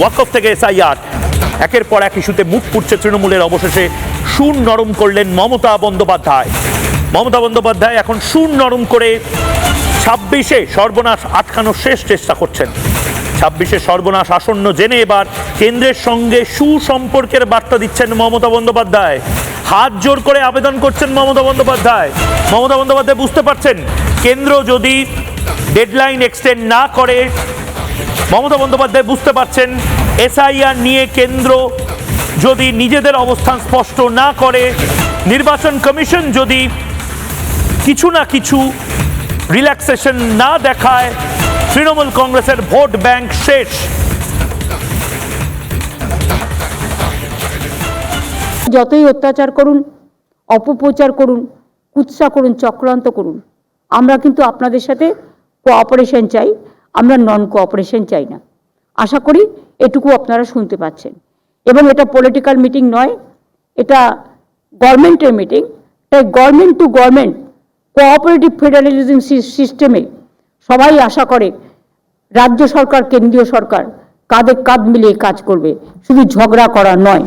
ওয়াকফ থেকে এসআইআর একের পর এক ইস্যুতে মুখ পুড়ছে তৃণমূলের অবশেষে। সুর নরম করলেন মমতা বন্দ্যোপাধ্যায়। মমতা বন্দ্যোপাধ্যায় এখন সুর নরম করে ছাব্বিশে সর্বনাশ আটকানোর শেষ চেষ্টা করছেন। ছাব্বিশে সর্বনাশ আসন্ন জেনে এবার কেন্দ্রের সঙ্গে সুসম্পর্কের বার্তা দিচ্ছেন মমতা বন্দ্যোপাধ্যায়। হাত জোর করে আবেদন করছেন মমতা বন্দ্যোপাধ্যায়। মমতা বন্দ্যোপাধ্যায় বুঝতে পারছেন, কেন্দ্র যদি ডেডলাইন এক্সটেন্ড না করে মমতা বন্দ্যোপাধ্যায় বুঝতে পারছেন, এসআইআর নিয়ে কেন্দ্র যদি নিজেদের অবস্থান স্পষ্ট না করে, নির্বাচন কমিশন যদি কিছু না কিছু রিল্যাক্সেশন না দেখায়, তৃণমূল কংগ্রেসের ভোট ব্যাংক শেষ। যতই অত্যাচার করুন, অপপ্রচার করুন, কুৎসা করুন, চক্রান্ত করুন, আমরা কিন্তু আপনাদের সাথে কোঅপারেশন চাই। আমরা নন কোঅপারেশন চাই না। আশা করি এটুকু আপনারা শুনতে পাচ্ছেন। এবং এটা পলিটিক্যাল মিটিং নয়, এটা গভর্নমেন্টের মিটিং তাই government to government cooperative federalism সিস্টেমে সবাই আশা করে, রাজ্য সরকার, কেন্দ্রীয় সরকার কাঁধে কাঁধ মিলিয়ে কাজ করবে। শুধু ঝগড়া করা নয়